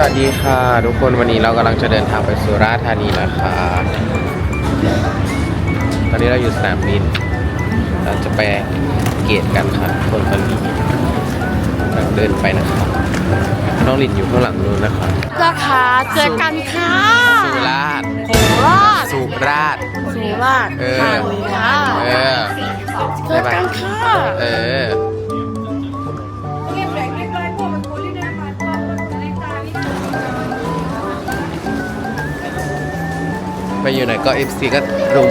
สวัสดีค่ะทุกคนวันนี้เรากำลังจะเดินทางไปสุราษฎร์ธานีนะคะ ตอนนี้เราอยู่สนามบิน เราจะไปเกตกันค่ะทุกคนตอนนี้กำลังเดินไปนะคะน้องลินอยู่ข้างหลังนู้นนะคะนะคะเจอกันค่ะสุราษฎร์โคราชสุราษฎร์สุราษฎร์เออธานีค่ะเออเจอกันค่ะเออ อยู่ไหนก็ FC ก็รุม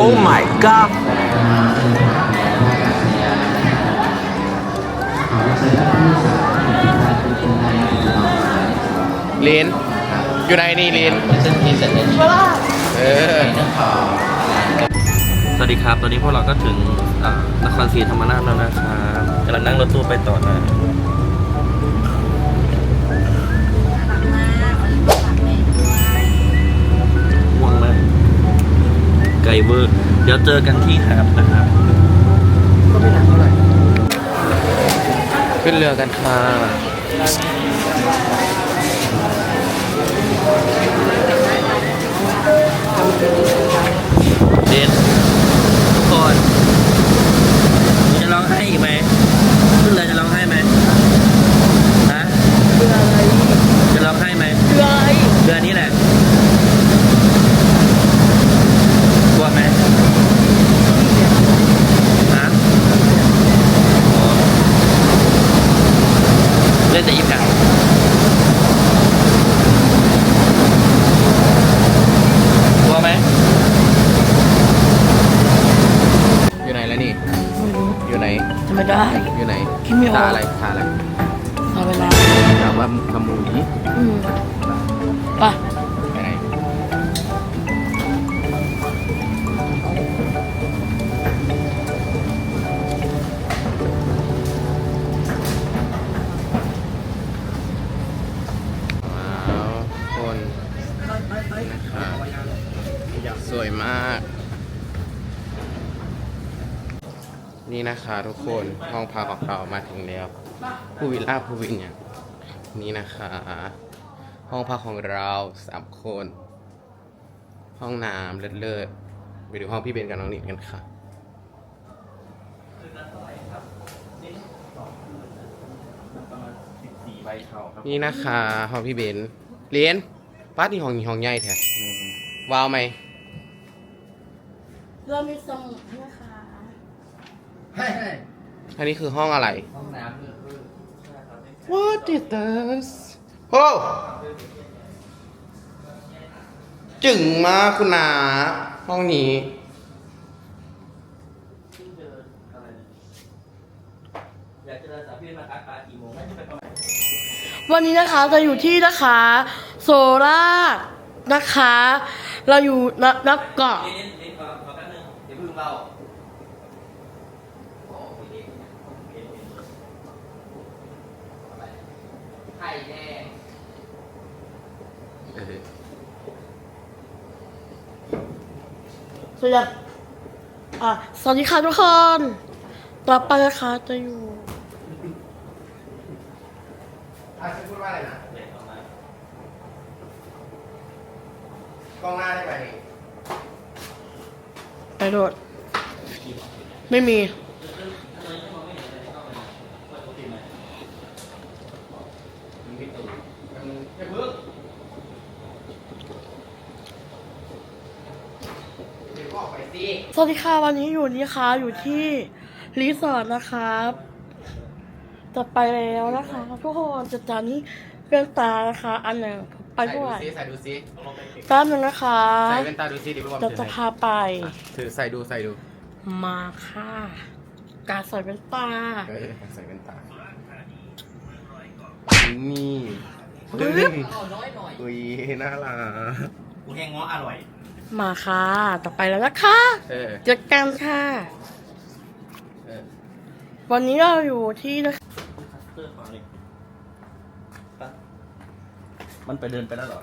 Oh my god ลินอยู่ไหนนี่ลินเออสวัสดีครับ ตอนนี้พวกเราก็ถึงอ่านครศรีธรรมราชแล้วนะครับกำลังนั่งรถตู้ไปต่อนะ ไกลเวอร์ เดี๋ยวเจอกันที่หาดนะครับขึ้นเรือกันค่ะ ถามว่าขมูนี้อืมไปไปไหนว้าวคนนะคะสวยมาก นี่นะคะทุกคนห้องพักของเรามาถึงแล้วผู้วิลล่าผู้วินเนี่ย นี่นะคะ ห้องพักของเราสามคน ห้องน้ำเลิศๆไปดูห้องพี่เบนกับน้องนิดกันค่ะนี่นะคะห้องพี่เบนเรียนป้าที่ห้องนี้ห้องใหญ่แท้ว้าวไหมเรือมีสมุดนะคะอันนี้คือห้องอะไร ห้องน้ำคือ What is this โอ้จึงมากคุณนาห้องนี้อยากจะเดินสายพี่มาคัดปลากี่โมงไม่จะไปประมาณวันนี้นะคะจะอยู่ที่นะคะ โซราษฎร์นะคะ เราอยู่นับนับเกาะเน้นเน้นขอขอแป๊บนึงเดี๋ยวเพิ่งเบา แดงเออสวัสดีครับอะสวัสดีค่ะทุกคน ต่อไปนะคะจะอยู่อะฉันพูดว่าอะไรนะเด็กออกมากล้องหน้าได้ไหม ไปโดด ไม่มี มันไม่ตื่นมันแค่เพิ่งเดี๋ยวก็ออกไป สิสวัสดีค่ะวันนี้อยู่นี่ค่ะอยู่ที่รีสอร์ทนะครับจะไปแล้วนะคะทุกคนจะจานนี้เป็นตานะคะ อันหนึ่งไปใส่ด้ดูวยซิใส่ดูซิแป๊บนึงนะคะใส่แว่นตาดูซิเดี๋ยวพี่บอมจะถือจะให้พาไปถือใส่ดูใส่ดูมาค่ะ การใส่เป็นตาเออใส่แว่นตานี่เฮ้ยดึงอุ้ยน่ารักกูแห้งง้ออร่อย มาค่ะ ต่อไปแล้วนะคะเออเจอกันค่ะ เออวันนี้เราอยู่ที่นะคะเสื้อของนี่ปะมันไปเดินไปแล้วเหรอ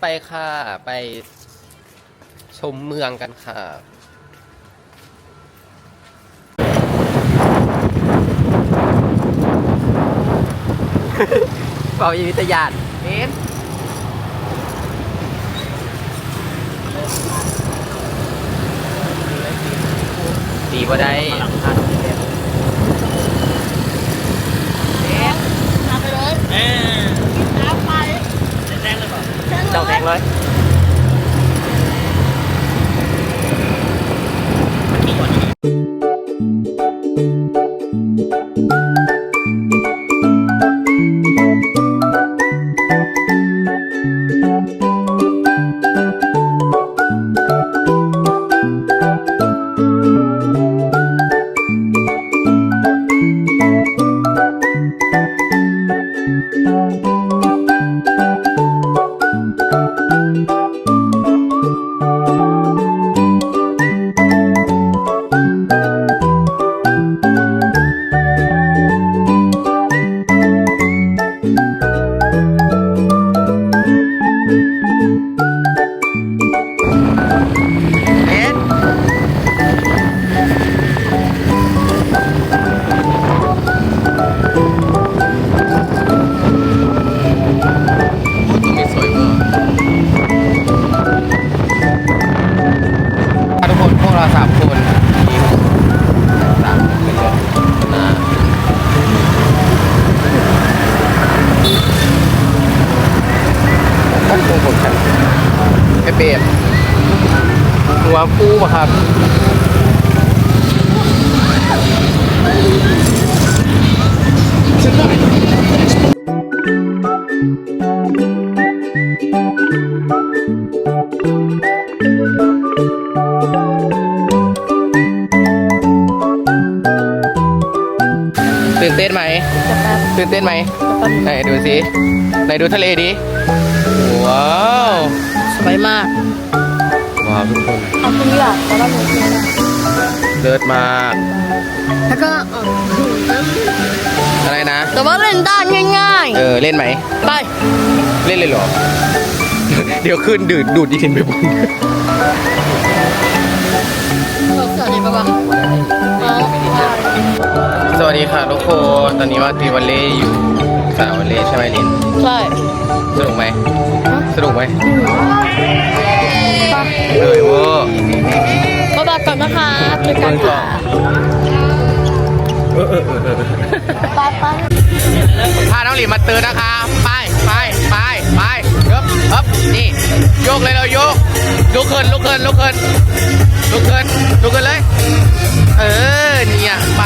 ไปค่ะ ไปชมเมืองกันค่ะ เป่าอีวิทยานเอ็นดีบ่ได้ทำไปเลยเอ๊ะน้ำไปแดงเลยเปล่าแค่นั้นเจ้าแดงเลยมีก่อน เเราสามคนทีมสามคนเลยนะโอ้โหผมฉันไอเบสหัวฟูป่ะครับ ตื่นเต้นไหมจะแป๊บตื่นเต้นไหมจะแป๊บไหนดูสิไหนดูทะเลดิว้าวสวยมากว้าวทุกคนเอาตรงนี้แหละแต่ว่าหนูไม่ได้เลิศมากแล้วก็เอออะไรนะแต่ว่าเล่นได้ง่ายเออเล่นไหมๆไปเล่นเลยเหรอ เดี๋ยวขึ้นดูดดูดยีนไปบุญ ดีค่ะทุกคน ตอนนี้ว่าตีวันเล่อยู่สนามวันเล่ใช่ไหมลินใช่สนุกไหมสนุกไหมไปเอ้ยเวอร์ก็บอกก่อนนะคะเจอกันค่ะไปไปพาน้องหลินมาเตือนนะคะ ไปไปไปไปเอิบเอิบนี่ โยกเลยเราโยก ลุกขึ้นลุกขึ้นลุกขึ้นลุกขึ้นลุกขึ้นเลย เออ เนี่ยไป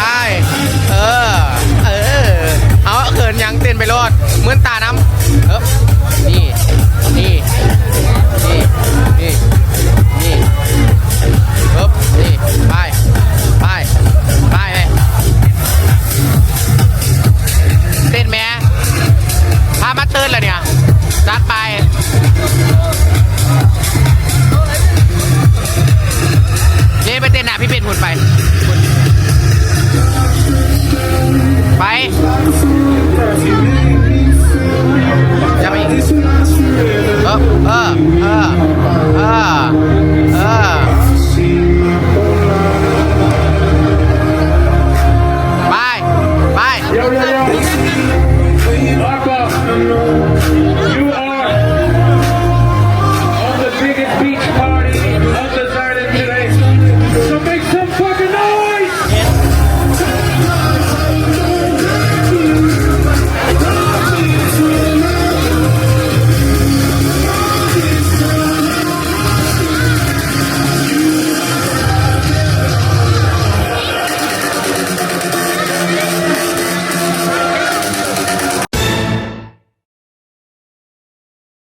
ไปรอดเหมือนตาน้ำเออนี่ นี่ นี่ นี่ ya, ya.